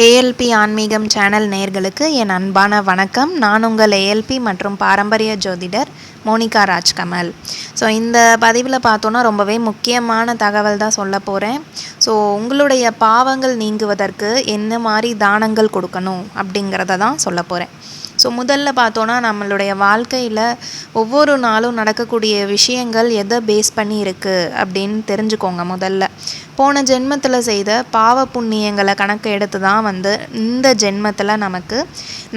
ALP ஆன்மீகம் channel நேர்களுக்கு என் அன்பான வணக்கம். நான் உங்கள் ஏஎல்பி மற்றும் பாரம்பரிய ஜோதிடர் மோனிகா ராஜ்கமல். ஸோ இந்த பதிவில் பார்த்தோன்னா ரொம்பவே முக்கியமான தகவல் தான் சொல்ல போகிறேன் ஸோ உங்களுடைய பாவங்கள் நீங்குவதற்கு என்ன மாதிரி தானங்கள் கொடுக்கணும் அப்படிங்கிறத தான் சொல்ல போகிறேன் ஸோ முதல்ல பார்த்தோன்னா நம்மளுடைய வாழ்க்கையில் ஒவ்வொரு நாளும் நடக்கக்கூடிய விஷயங்கள் எதை பேஸ் பண்ணி இருக்குது அப்படின்னு தெரிஞ்சுக்கோங்க முதல்ல. போன ஜென்மத்தில் செய்த பாவ புண்ணியங்களை கணக்கு எடுத்து தான் வந்து இந்த ஜென்மத்தில் நமக்கு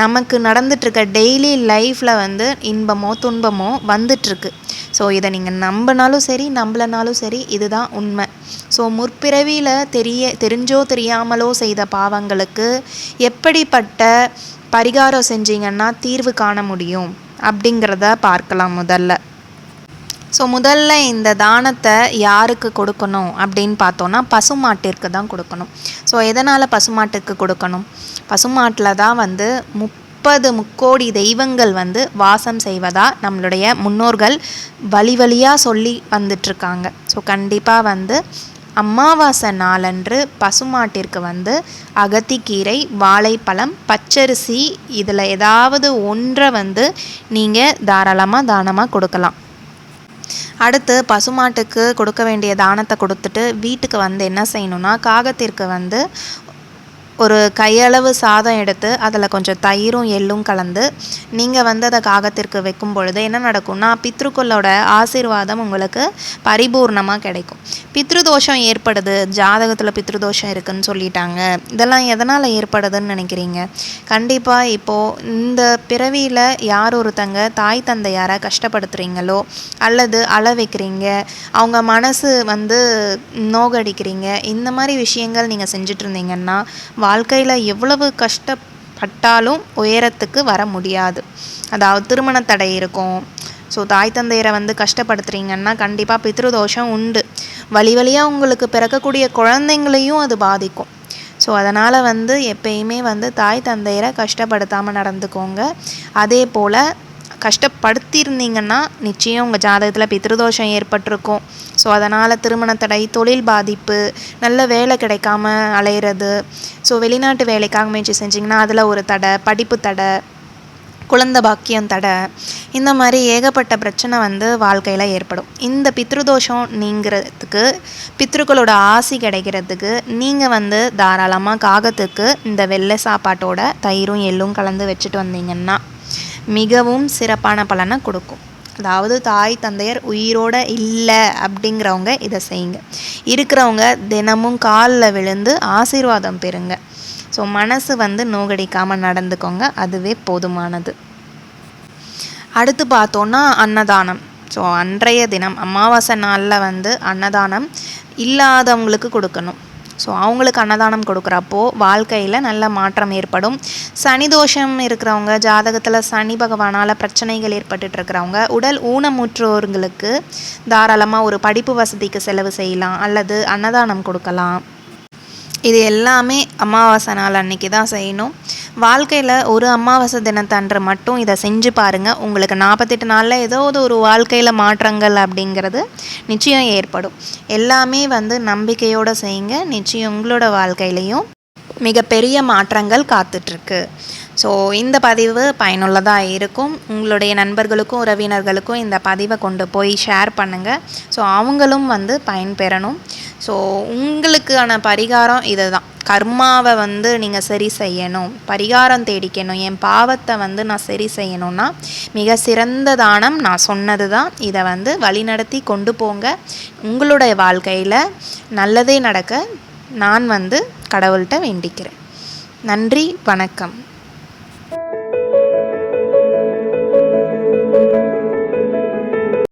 நமக்கு நடந்துட்டுருக்க டெய்லி லைஃப்பில் வந்து இன்பமோ துன்பமோ வந்துட்டுருக்கு. ஸோ இதை நீங்கள் நம்பினாலும் சரி நம்பலனாலும் சரி இதுதான் உண்மை. ஸோ முற்பிறவியில் தெரிய தெரிஞ்சோ தெரியாமலோ செய்த பாவங்களுக்கு எப்படிப்பட்ட பரிகாரம் செஞ்சீங்கன்னா தீர்வு காண முடியும் அப்படிங்கிறத பார்க்கலாம் முதல்ல. ஸோ முதல்ல இந்த தானத்தை யாருக்கு கொடுக்கணும் அப்படின்னு பார்த்தோன்னா பசுமாட்டிற்கு தான் கொடுக்கணும். ஸோ எதனால் பசுமாட்டுக்கு கொடுக்கணும்? பசுமாட்டில் தான் வந்து முப்பது முக்கோடி தெய்வங்கள் வந்து வாசம் செய்வதா நம்மளுடைய முன்னோர்கள் வழி வழியாக சொல்லி வந்துட்டுருக்காங்க. ஸோ கண்டிப்பாக வந்து அமாவாசை நாளன்று பசுமாட்டிற்கு வந்து அகத்திக்கீரை வாழைப்பழம் பச்சரிசி இதில் ஏதாவது ஒன்றை வந்து நீங்கள் தாராளமாக தானமாக கொடுக்கலாம். அடுத்து பசுமாட்டுக்கு கொடுக்க வேண்டிய தானத்தை கொடுத்துட்டு வீட்டுக்கு வந்து என்ன செய்யணும்னா காகத்திற்கு வந்து ஒரு கையளவு சாதம் எடுத்து அதில் கொஞ்சம் தயிரும் எள்ளும் கலந்து நீங்கள் வந்து அதை காகத்திற்கு வைக்கும் பொழுது என்ன நடக்கும்னா பித்ருக்களோட ஆசீர்வாதம் உங்களுக்கு பரிபூர்ணமாக கிடைக்கும். பித்ருதோஷம் ஏற்படுது ஜாதகத்தில் பித்ருதோஷம் இருக்குதுன்னு சொல்லிட்டாங்க. இதெல்லாம் எதனால் ஏற்படுதுன்னு நினைக்கிறீங்க? கண்டிப்பாக இப்போது இந்த பிறவியில் யார் ஒருத்தங்க தாய் தந்தையாரை கஷ்டப்படுத்துகிறீங்களோ அல்லது அள வைக்கிறீங்க அவங்க மனசு வந்து நோகடிக்கிறீங்க இந்த மாதிரி விஷயங்கள் நீங்கள் செஞ்சிட்ருந்தீங்கன்னா வாழ்க்கையில் எவ்வளவு கஷ்டப்பட்டாலும் உயரத்துக்கு வர முடியாது. அதாவது திருமண தடை இருக்கும். ஸோ தாய் தந்தையரை வந்து கஷ்டப்படுத்துகிறீங்கன்னா கண்டிப்பாக பித்ருதோஷம் உண்டு. வழி வழியாக உங்களுக்கு பிறக்கக்கூடிய குழந்தைங்களையும் அது பாதிக்கும். ஸோ அதனால் வந்து எப்பயுமே வந்து தாய் தந்தையரை கஷ்டப்படுத்தாமல் நடந்துக்கோங்க. அதே போல் கஷ்டப்படுத்தியிருந்தீங்கன்னா நிச்சயம் உங்கள் ஜாதகத்தில் பித்ருதோஷம் ஏற்பட்டிருக்கும். ஸோ அதனால் திருமண தடை தொழில் பாதிப்பு நல்ல வேலை கிடைக்காம அலையிறது. ஸோ வெளிநாட்டு வேலைக்காக முயற்சி செஞ்சிங்கன்னா அதில் ஒரு தடை படிப்பு தடை குழந்த பாக்கியம் தடை. இந்த மாதிரி ஏகப்பட்ட பிரச்சனை வந்து வாழ்க்கையில் ஏற்படும். இந்த பித்ருதோஷம் நீங்கிறதுக்கு பித்ருக்களோட ஆசி கிடைக்கிறதுக்கு நீங்கள் வந்து தாராளமாக காகத்துக்கு இந்த வெள்ளை சாப்பாட்டோட தயிரும் எள்ளும் கலந்து வச்சுட்டு வந்தீங்கன்னா மிகவும் சிறப்பான பலனை கொடுக்கும். அதாவது தாய் தந்தையர் உயிரோடு இல்லை அப்படிங்கிறவங்க இதை செய்யுங்க. இருக்கிறவங்க தினமும் காலில் விழுந்து ஆசீர்வாதம் பெறுங்க. ஸோ மனசு வந்து நோகடிக்காமல் நடந்துக்கோங்க. அதுவே போதுமானது. அடுத்து பார்த்தோன்னா அன்னதானம். ஸோ அன்றைய தினம் அமாவாசை நாளில் வந்து அன்னதானம் இல்லாதவங்களுக்கு கொடுக்கணும். ஸோ அவங்களுக்கு அன்னதானம் கொடுக்குறப்போ வாழ்க்கையில் நல்ல மாற்றம் ஏற்படும். சனி தோஷம் இருக்கிறவங்க ஜாதகத்தில் சனி பகவானால் பிரச்சனைகள் ஏற்பட்டுட்டு இருக்கிறவங்க உடல் ஊனமுற்றோர்களுக்கு தாராளமாக ஒரு படிப்பு வசதிக்கு செலவு செய்யலாம் அல்லது அன்னதானம் கொடுக்கலாம். இது எல்லாமே அமாவாசை நாள் அன்றைக்கி தான் செய்யணும். வாழ்க்கையில் ஒரு அமாவாசை தினத்தன்று மட்டும் இதை செஞ்சு பாருங்கள் உங்களுக்கு நாற்பத்தெட்டு நாளில் ஏதாவது ஒரு வாழ்க்கையில் மாற்றங்கள் அப்படிங்கிறது நிச்சயம் ஏற்படும். எல்லாமே வந்து நம்பிக்கையோடு செய்யுங்க. நிச்சயம் உங்களோட வாழ்க்கையிலையும் மிகப்பெரிய மாற்றங்கள் காத்துட்ருக்கு ஸோ இந்த பதிவு பயனுள்ளதாக இருக்கும். உங்களுடைய நண்பர்களுக்கும் உறவினர்களுக்கும் இந்த பதிவை கொண்டு போய் ஷேர் பண்ணுங்கள் ஸோ அவங்களும் வந்து பயன்பெறணும். ஸோ உங்களுக்கான பரிகாரம் இது தான் கர்மாவை வந்து நீங்கள் சரி செய்யணும். பரிகாரம் தேடிக்கணும். என் பாவத்தை வந்து நான் சரி செய்யணும்னா மிக சிறந்த தானம் நான் சொன்னது தான் இதை வந்து வழிநடத்தி கொண்டு போங்க. உங்களுடைய வாழ்க்கையில் நல்லதே நடக்க நான் வந்து கடவுள்கிட்ட வேண்டிக்கிறேன். நன்றி வணக்கம்.